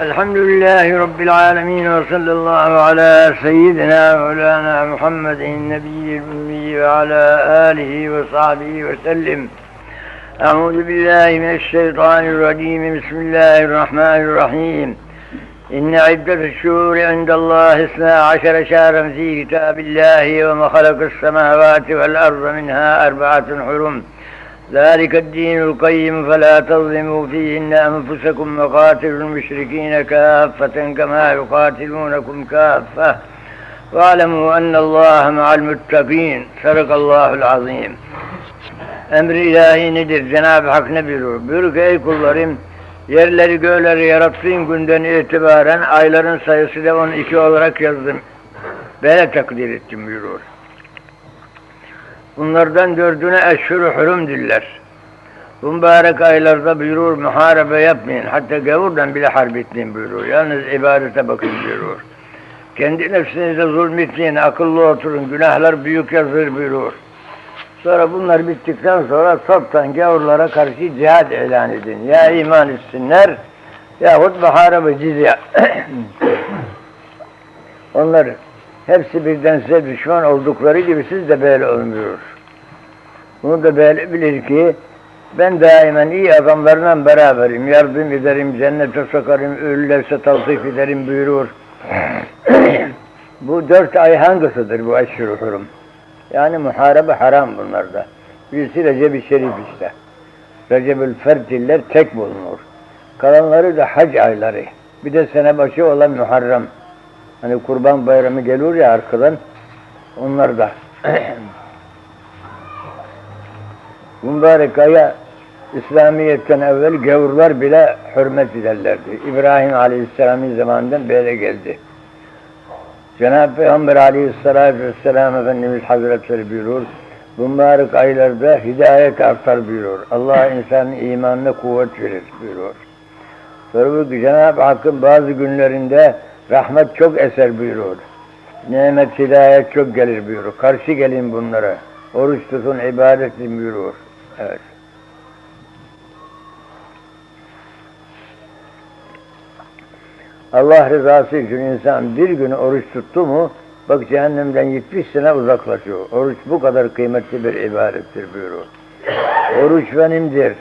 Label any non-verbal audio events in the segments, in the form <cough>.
الحمد لله رب العالمين وصلى الله على سيدنا مولانا محمد النبي الأمي وعلى آله وصحبه وسلم. أعوذ بالله من الشيطان الرجيم بسم الله الرحمن الرحيم. إن عدة الشهور عند الله اثنا عشر شهرا في كتاب الله وما خلق السماوات والأرض منها أربعة حرم. ذلك الدين القيم فلا تظلموا فيهن أنفسكم وقاتلوا المشركين كافة كما يقاتلونكم كافة واعلموا أن الله مع المتقين صدق الله العظيم Emri ilahi nedir? Cenab-ı Hak ne buyurur? Buyurur ki ey kullarım yerleri göğleri yarattığım günden itibaren ayların sayısı da 12 olarak yazdım. Böyle takdir ettim buyurur. Bunlardan dördüne eşhur hürümdürler. Mübarek aylarda buyurur muharebe yapmayın. Hatta gavurdan bile harp etmeyin buyurur. Yalnız ibadete bakın buyurur. Kendi nefsinize zulmetmeyin, akıllı oturun, günahlar büyük yazır buyurur. Sonra bunlar bittikten sonra toptan gavurlara karşı cihad ilan edin. Ya iman etsinler yahut muharebe cizye. <coughs> Onlar hepsi birden size düşman oldukları gibi siz de böyle olmuyor. Bunu da böyle bilir ki ben daimen iyi adamlarla beraberim. Yardım ederim, cennete sokarım, ölülerse tavsif ederim buyurur. <clears throat> bu dört ay hangisidir bu eşhur hurum? Yani muharebe haram bunlarda. Birisi Recep-i Şerif işte. Recep-ül Fertiller tek bulunur. Kalanları da hac ayları. Bir de sene başı olan Muharrem. Hani kurban bayramı geliyor ya arkadan. Onlar da. <clears throat> Mübarek aya İslamiyet'ten evvel gavurlar bile hürmet ederlerdi. İbrahim Aleyhisselam'ın zamanından böyle geldi. Cenab-ı Peygamber Aleyhisselatü Vesselam Efendimiz Hazretleri buyurur. Bu mübarek aylarda hidayet artar buyurur. Allah insanın imanına kuvvet verir buyurur. Sonra Cenab-ı Hakk'ın bazı günlerinde rahmet çok eser buyurur. Nimet, hidayet çok gelir buyurur. Karşı gelin bunlara. Oruç tutun, ibadet edin buyurur. Evet. Allah rızası için insan bir gün oruç tuttu mu bak cehennemden 70 sene uzaklaşıyor. Oruç bu kadar kıymetli bir ibadettir buyurur. Oruç benimdir.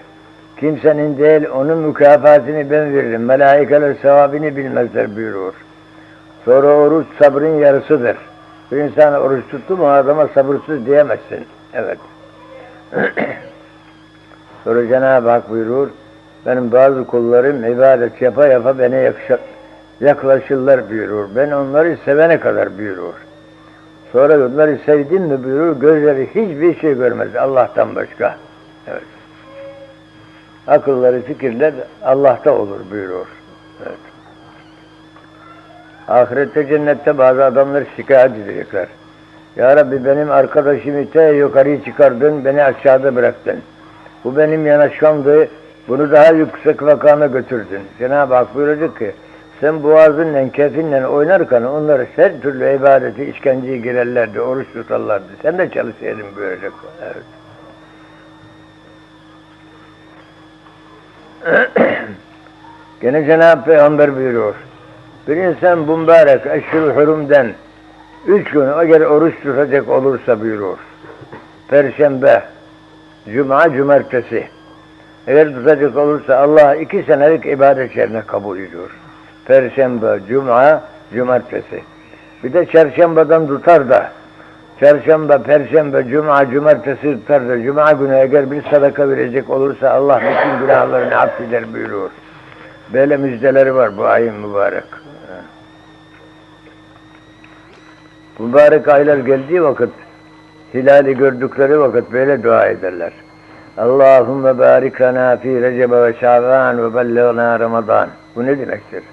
Kimsenin değil onun mükafatını ben veririm. Melaikeler sevabını bilmezler buyurur. Sonra oruç sabrın yarısıdır. Bir insan oruç tuttu mu adama sabırsız diyemezsin. Evet. <clears throat> Sonra Cenab-ı Hak buyurur. Benim bazı kullarım ibadet yapa yapa bana yakışır yaklaşırlar buyurur. Ben onları sevene kadar buyurur. Sonra onları sevdim mi buyurur, gözleri hiçbir şey görmez Allah'tan başka. Evet. Akılları, fikirler Allah'ta olur buyurur. Evet. Ahirette cennette bazı adamlar şikayet edecekler. Ya Rabbi benim arkadaşımı te yukarıya çıkardın, beni aşağıda bıraktın. Bu benim yanaşmamdı, bunu daha yüksek makama götürdün. Cenab-ı Hak buyuracak ki, sen boğazınla, kefinle oynarken onlar her türlü ibadeti, işkenceye girerlerdi, oruç tutarlardı. Sen de çalışsaydın buyuracak. Evet. <clears throat> Gene Cenab-ı Peygamber buyuruyor. Bir insan bu mübarek eşhur hürümden üç gün eğer oruç tutacak olursa buyuruyor. Perşembe, Cuma, Cumartesi. Eğer tutacak olursa Allah iki senelik ibadet yerine kabul ediyor. Perşembe, Cuma, Cumartesi. Bir de çarşambadan tutar da çarşamba, perşembe, cuma, cumartesi tutar da cuma günü eğer bir sadaka verecek olursa Allah bütün günahlarını affeder buyuruyor. Böyle müjdeleri var bu ayın mübarek. Mübarek aylar geldiği vakit, hilali gördükleri vakit böyle dua ederler. Allahümme barik lana fi recebe ve şaban ve belleğna ramazan. Bu ne demektir?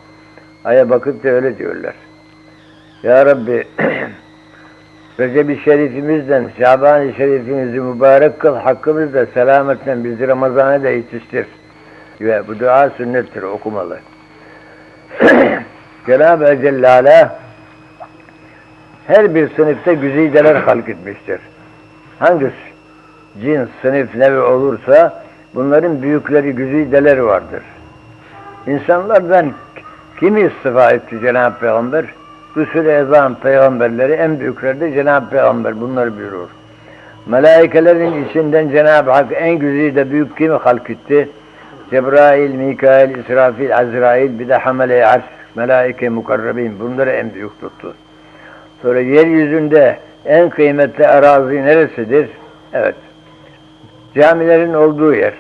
Aya bakıp da öyle diyorlar. Ya Rabbi <clears throat> Recep-i Şerifimizden, Şaban-ı Şerifimizi mübarek kıl, hakkımızda selametle bizi Ramazan'a da yetiştir. Ve bu dua sünnettir, okumalı. <clears throat> Cenab-ı Cellale her bir sınıfta güzideler halk etmiştir. Hangisi cins, sınıf, nevi olursa bunların büyükleri, güzideleri vardır. İnsanlardan Kimi istifa etti Cenab-ı Peygamber? Rüsül-i Ezam peygamberleri en büyükleri Cenab-ı Peygamber bunları buyurur. Melaikelerin içinden Cenab-ı Hak en güzeli de büyük kimi halk etti? Cebrail, Mikail, İsrafil, Azrail bir de Hamele-i Arş, Melaike mukarrabin bunları en büyük tuttu. Sonra yeryüzünde en kıymetli arazi neresidir? Evet. Camilerin olduğu yer.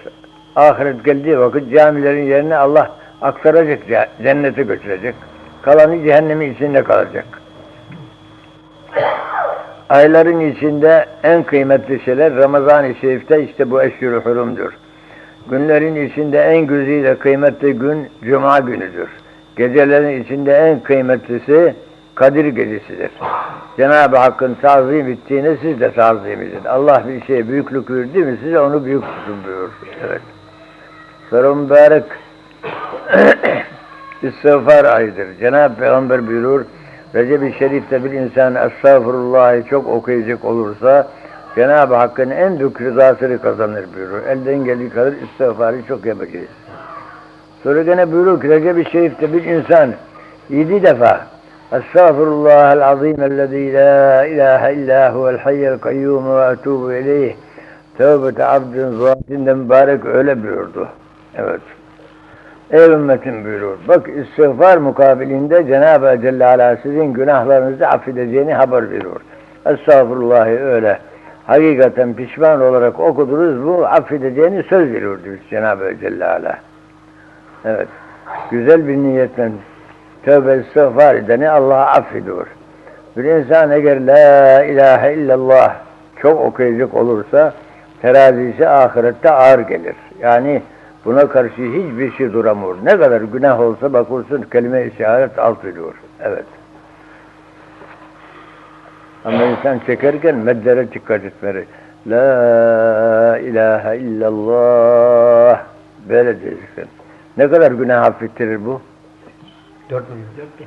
Ahiret geldiği vakit camilerin yerine Allah aktaracak, ce- cennete götürecek. Kalanı cehennemin içinde kalacak. Ayların içinde en kıymetli şeyler Ramazan-ı Şerif'te işte bu eşhur hurumdur. Günlerin içinde en güzide kıymetli gün Cuma günüdür. Gecelerin içinde en kıymetlisi Kadir gecesidir. Cenab-ı Hakk'ın tazim ettiğini siz de tazim edin. Allah bir şeye büyüklük verdi mi size onu büyük tutun buyurur. Evet. Sonra mübarek <coughs> istiğfar ayıdır. Cenab-ı Peygamber buyurur, Recep-i Şerif'te bir insan Estağfurullah'ı çok okuyacak olursa Cenab-ı Hakk'ın en büyük rızasını kazanır buyurur. Elden geldiği kadar istiğfarı çok yapacağız. Sonra gene buyurur ki Recep-i Şerif'te bir insan yedi defa Estağfurullahal azim ellezî la ilahe illa huvel hayyel kayyum ve etûbü ileyh Tevbete abdün zuhatinden mübarek öyle buyurdu. Evet. Ey ümmetim buyurur. Bak istiğfar mukabilinde Cenab-ı Celle Ala sizin günahlarınızı affedeceğini haber veriyor. Estağfurullah'ı öyle. Hakikaten pişman olarak okudunuz bu affedeceğini söz veriyor diyor Cenab-ı Celle Ala. Evet. Güzel bir niyetle tövbe istiğfar edeni Allah affediyor. Bir insan eğer la ilahe illallah çok okuyacak olursa terazisi ahirette ağır gelir. Yani buna karşı hiçbir şey duramıyor. Ne kadar günah olsa bakırsın kelime-i şehadet alt veriyor. Evet. Ama insan çekerken meddere dikkat etmeli. La ilahe illallah böyle diyeceksin. Ne kadar günah affettirir bu? Dört milyon. Dört bin.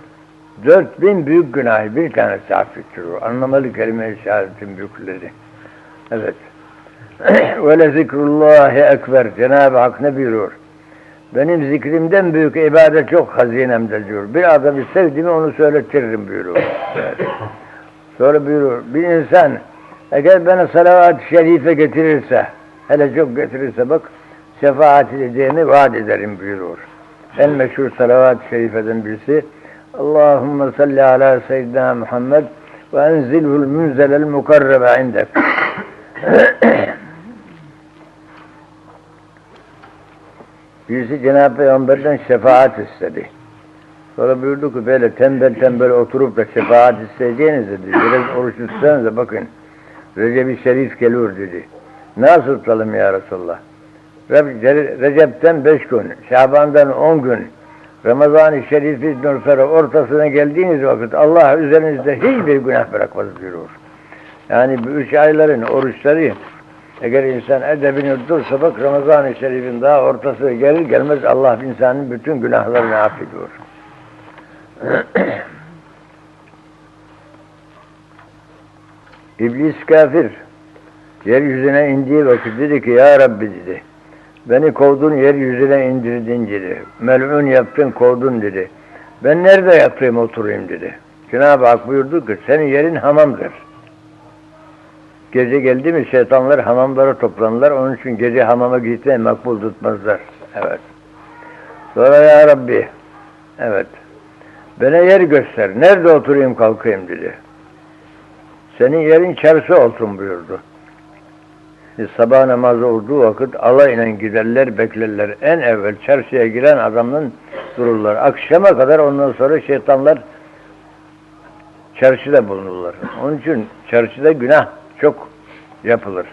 Dört bin büyük günahı bir tanesi affettirir. Anlamalı kelime-i şehadetin büyükleri. Evet. <clears throat> Ve le zikrullahi ekber. Cenab-ı Hak ne buyuruyor? Benim zikrimden büyük ibadet çok hazinemde diyor. Bir adamı sevdiğimi onu söylettiririm buyuruyor. Evet. Sonra buyuruyor. Bir insan eğer bana salavat-ı şerife getirirse, hele çok getirirse bak, şefaat edeceğini vaat ederim buyuruyor. En meşhur salavat-ı şerifeden birisi Allahümme salli ala seyyidina Muhammed ve enzilhul münzelel mukarrebe indek. <coughs> Birisi Cenab-ı Peygamber'den şefaat istedi. Sonra buyurdu ki böyle tembel tembel oturup da şefaat isteyeceğiniz dedi. Biraz oruç tutsanıza bakın. Recep-i Şerif geliyor dedi. Nasıl tutalım ya Resulallah? Re- Recep'ten beş gün, Şaban'dan on gün, Ramazan-ı Şerif'in sonra ortasına geldiğiniz vakit Allah üzerinizde hiçbir günah bırakmaz buyuruyor. Yani bu üç ayların oruçları eğer insan edebini dursa bak Ramazan-ı Şerif'in daha ortası gelir gelmez Allah insanın bütün günahlarını affediyor. <clears throat> İblis kafir. Yeryüzüne indiği vakit dedi ki ya Rabbi dedi. Beni kovdun yeryüzüne indirdin dedi. Mel'un yaptın kovdun dedi. Ben nerede yatayım oturayım dedi. Cenab-ı Hak buyurdu ki senin yerin hamamdır. Gece geldi mi şeytanlar hamamlara toplanırlar. Onun için gece hamama gitmeyi makbul tutmazlar. Evet. Sonra ya Rabbi evet bana yer göster. Nerede oturayım kalkayım dedi. Senin yerin çarşı olsun buyurdu. E, Sabah namazı olduğu vakit alayla giderler, beklerler. En evvel çarşıya giren adamın dururlar. Akşama kadar ondan sonra şeytanlar çarşıda bulunurlar. Onun için çarşıda günah çok yapılır.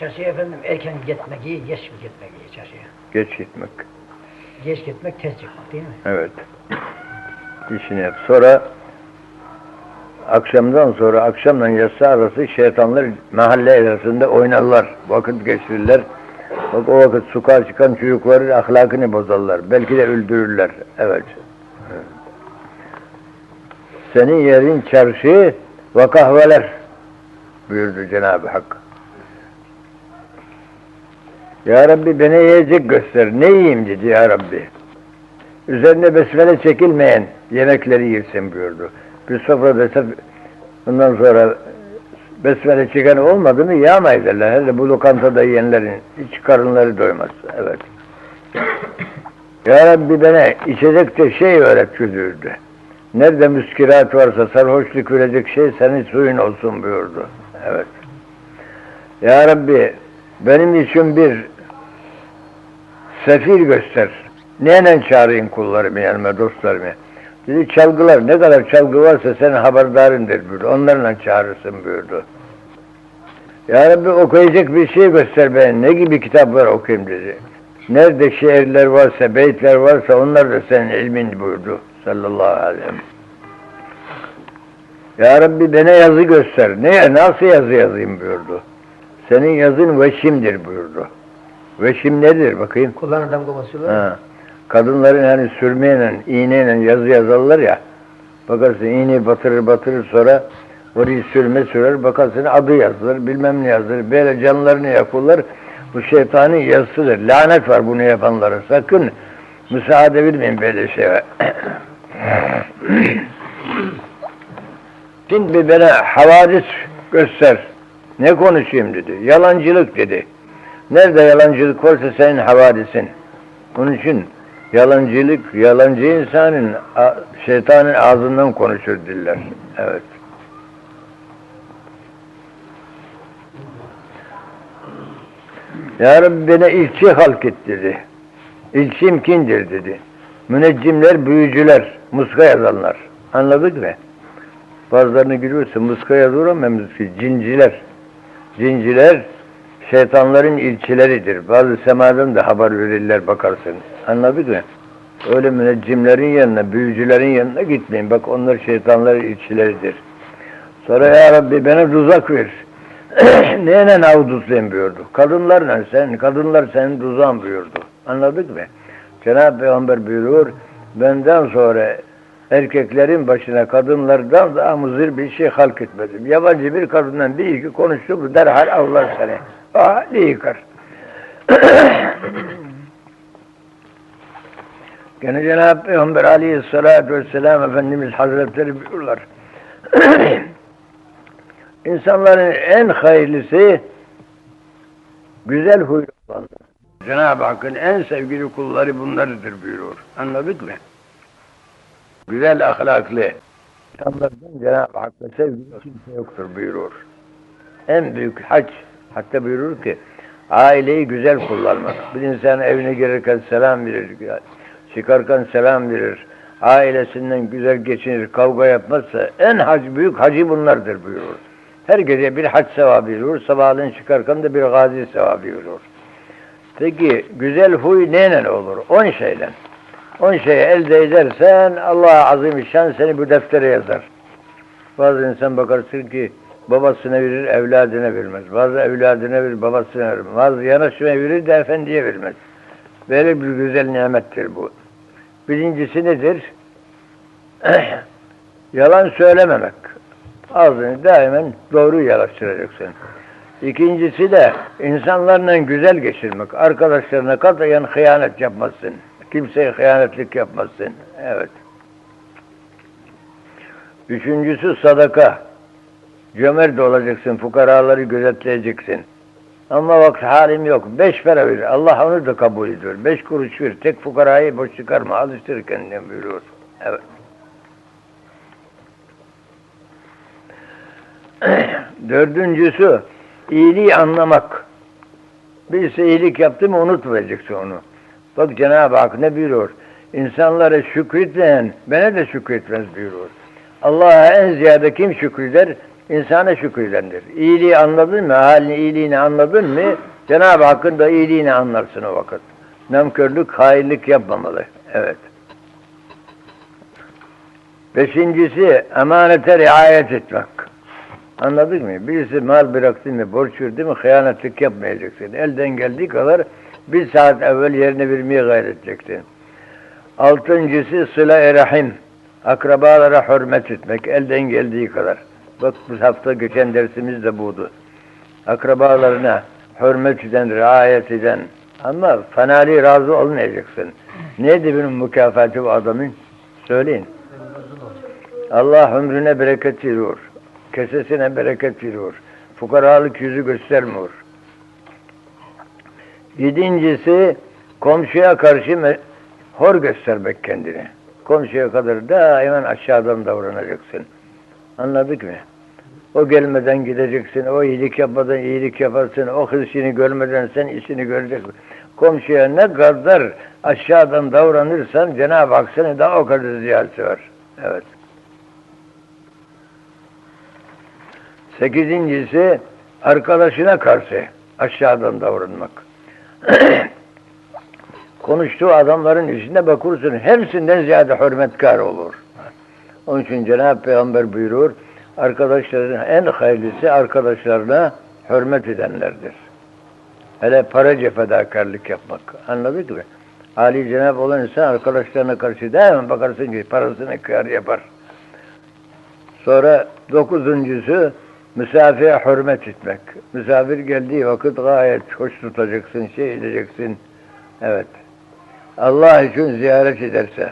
Çarşıya efendim erken gitmek iyi, geç gitmek iyi çarşıya. Geç gitmek. Geç gitmek tez çıkmak değil mi? Evet. İşini yap. Sonra akşamdan sonra akşamla yatsı arası şeytanlar mahalle arasında oynarlar. Vakit geçirirler. Bak o vakit sokağa çıkan çocukların ahlakını bozarlar. Belki de öldürürler. Evet. Senin yerin çarşı ve kahveler buyurdu Cenab-ı Hak. Ya Rabbi bana yiyecek göster. Ne yiyeyim dedi ya Rabbi. üzerine besmele çekilmeyen yemekleri yesin buyurdu. Bir sofrada ise bundan sonra besmele çeken olmadı mı yağma derler. Hele bu lokantada yiyenlerin hiç karınları doymaz. Evet. Ya Rabbi bana içecek de şey öğret güldürdü. Nerede müskirat varsa sarhoşluk verecek şey senin suyun olsun buyurdu. Evet. Ya Rabbi benim için bir sefir göster. Neyle çağırayım kullarımı yanıma, dostlarımı? Dedi çalgılar, ne kadar çalgı varsa senin haberdarındır buyurdu. Onlarla çağırırsın buyurdu. Ya Rabbi okuyacak bir şey göster bana. Ne gibi kitaplar okuyayım dedi. Nerede şiirler varsa, beytler varsa onlar da senin ilmin buyurdu. Sallallahu aleyhi ve sellem. Ya Rabbi bana yazı göster. Ne, nasıl yazı yazayım buyurdu. Senin yazın veşimdir buyurdu. Veşim nedir bakayım? Damga basıyorlar. Ha. Kadınların hani sürmeyle, iğneyle yazı yazarlar ya. Bakarsın iğneyi batırır batırır sonra orayı sürme sürer. Bakarsın adı yazılır, bilmem ne yazılır. Böyle canlarını yakarlar. Bu şeytanın yazısıdır. Lanet var bunu yapanlara. Sakın müsaade vermeyin böyle şeye. <coughs> Şimdi bana havadis göster. Ne konuşayım dedi. Yalancılık dedi. Nerede yalancılık varsa senin havadisin. Onun için yalancılık, yalancı insanın şeytanın ağzından konuşur diller. Evet. Ya Rabbi bana ilçi halk et dedi. İlçim kimdir dedi. Müneccimler, büyücüler, muska yazanlar. Anladık mı? Bazılarını görüyorsun muska yazıyor ama muska, cinciler. Cinciler şeytanların ilçileridir. Bazı semadan da haber verirler bakarsın. Anladık mı? Öyle müneccimlerin yanına, büyücülerin yanına gitmeyin. Bak onlar şeytanların ilçileridir. Sonra ya Rabbi bana tuzak ver. <clears throat> Neyle avduzlayın buyurdu. Kadınlarla sen, kadınlar senin tuzağın buyurdu. Anladık mı? Cenab-ı Peygamber buyuruyor, benden sonra erkeklerin başına kadınlardan daha muzir bir şey halk etmedim. Yabancı bir kadından bir iki konuştu mu derhal avlar seni. Ne yıkar. <clears throat> Gene Cenab-ı Peygamber aleyhissalatü vesselam Efendimiz Hazretleri buyururlar. <clears throat> İnsanların en hayırlısı güzel huylu olanlar. Cenab-ı Hakk'ın en sevgili kulları bunlardır buyuruyor. Anladık mı? Güzel ahlaklı. İnsanlardan Cenab-ı Hakk'a sevgili kimse yoktur buyuruyor. En büyük hac, hatta buyurur ki aileyi güzel kullanmak. Bir insan evine girerken selam verir, çıkarken selam verir, ailesinden güzel geçinir, kavga yapmazsa en hac, büyük hacı bunlardır buyurur. Her gece bir hac sevabı veriyor, sabahleyin çıkarken de bir gazi sevabı veriyor. Peki güzel huy neyle olur? On şeyle. On şeyi elde edersen Allah azim seni bu deftere yazar. Bazı insan bakarsın ki babasına verir, evladına vermez. Bazı evladına verir, babasına vermez. Bazı yanaşmaya verir de efendiye vermez. Böyle bir güzel nimettir bu. Birincisi nedir? <clears throat> Yalan söylememek. Ağzını daimen doğru yalaştıracaksın. İkincisi de insanlarla güzel geçirmek. Arkadaşlarına katayan hıyanet yapmazsın. Kimseye hıyanetlik yapmazsın. Evet. Üçüncüsü sadaka. Cömert olacaksın, fukaraları gözetleyeceksin. Ama bak halim yok. Beş para ver. Allah onu da kabul ediyor. Beş kuruş ver. Tek fukarayı boş çıkarma. Alıştır kendini buyuruyor. Evet. <clears throat> Dördüncüsü iyiliği anlamak. Birisi iyilik yaptı mı unutmayacaksın onu. Bak Cenab-ı Hak ne buyuruyor? İnsanlara şükretmeyen bana da şükretmez buyuruyor. Allah'a en ziyade kim şükreder? İnsana şükredendir. İyiliği anladın mı? Halini, iyiliğini anladın mı? Cenab-ı Hakk'ın da iyiliğini anlarsın o vakit. Namkörlük, hainlik yapmamalı. Evet. Beşincisi emanete riayet etmek. Anladık mı? Birisi mal bıraktı mı, borç verdi mi hıyanetlik yapmayacaksın. Elden geldiği kadar bir saat evvel yerine vermeye gayret edeceksin. Altıncısı sıla-i rahim. Akrabalara hürmet etmek elden geldiği kadar. Bak bu hafta geçen dersimiz de buydu. Akrabalarına hürmet eden, riayet eden, Ama fanali razı olmayacaksın. Neydi bunun mükafatı bu adamın? Söyleyin. Allah ömrüne bereket veriyor. Kesesine bereket veriyor. Fukaralık yüzü göstermiyor. Yedincisi komşuya karşı hor göstermek kendini. Komşuya kadar daima aşağıdan davranacaksın. Anladık mı? O gelmeden gideceksin, o iyilik yapmadan iyilik yaparsın, o kız işini görmeden sen işini göreceksin. Komşuya ne kadar aşağıdan davranırsan Cenab-ı Hak seni daha o kadar ziyareti var. Evet. Sekizincisi arkadaşına karşı aşağıdan davranmak. <clears throat> Konuştuğu adamların yüzüne bakırsın hepsinden ziyade hürmetkar olur. Onun için Cenab-ı Peygamber buyurur, arkadaşların en hayırlısı arkadaşlarına hürmet edenlerdir. Hele paraca fedakarlık yapmak. Anladık mı? Ali Cenab olan insan arkadaşlarına karşı daima bakarsın ki parasını kıyar yapar. Sonra dokuzuncusu misafire hürmet etmek. Misafir geldiği vakit gayet hoş tutacaksın, şey edeceksin. Evet. Allah için ziyaret ederse.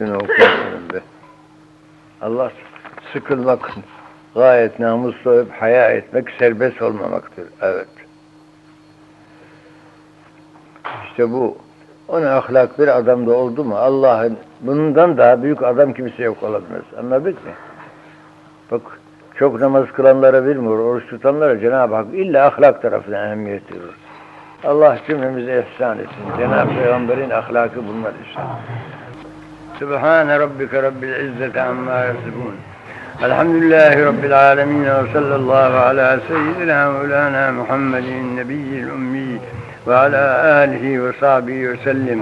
Şunu okuyalım be. Allah sıkılmak, gayet namuslu olup haya etmek, serbest olmamaktır. Evet. İşte bu. Ona ahlak bir adamda oldu mu Allah'ın bundan daha büyük adam kimse yok olamaz. Anladık mı? Bak çok namaz kılanlara vermiyor, oruç tutanlara Cenab-ı Hak illa ahlak tarafına ehemmiyet veriyor. Allah cümlemize ihsan etsin. Cenab-ı Peygamber'in ahlakı bunlar işte. سبحان ربك رب العزة عما يصفون. الحمد لله رب العالمين وصلى الله على سيدنا مولانا محمد النبي الأمي وعلى آله وصحبه وسلم.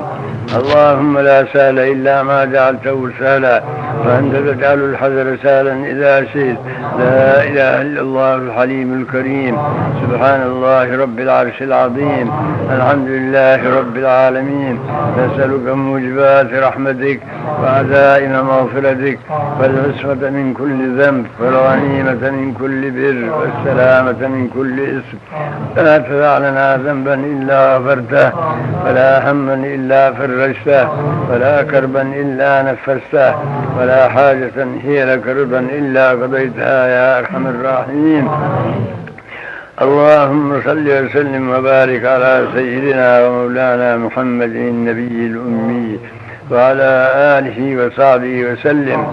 اللهم لا سهل إلا ما جعلته سهلا. فأنت تجعل الحذر سهلا إذا شئت. لا إله إلا الله الحليم الكريم. سبحان الله رب العرش العظيم. الحمد لله رب العالمين. نسألك موجبات رحمتك وعزائم مغفرتك. والعصمة من كل ذنب والغنيمة من كل بر والسلامة من كل اسم لا تدع لنا ذنبا إلا غفرته ولا هما إلا فرجته ولا كربا إلا نفسته ولا ولا حاجة هي لك رضا إلا قضيتها يا أرحم الراحمين. اللهم صل وسلم وبارك على سيدنا ومولانا محمد النبي الأمي وعلى آله وصحبه وسلم.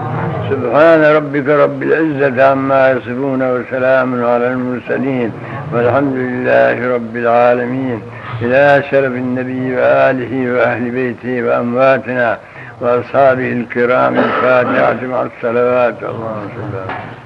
سبحان ربك رب العزة عما يصفون وسلام على المرسلين. والحمد لله رب العالمين. إلى شرف النبي وآله وأهل بيته وأمواتنا. وأصحابه الكرام الفاتحة مع الصلوات اللهم صل على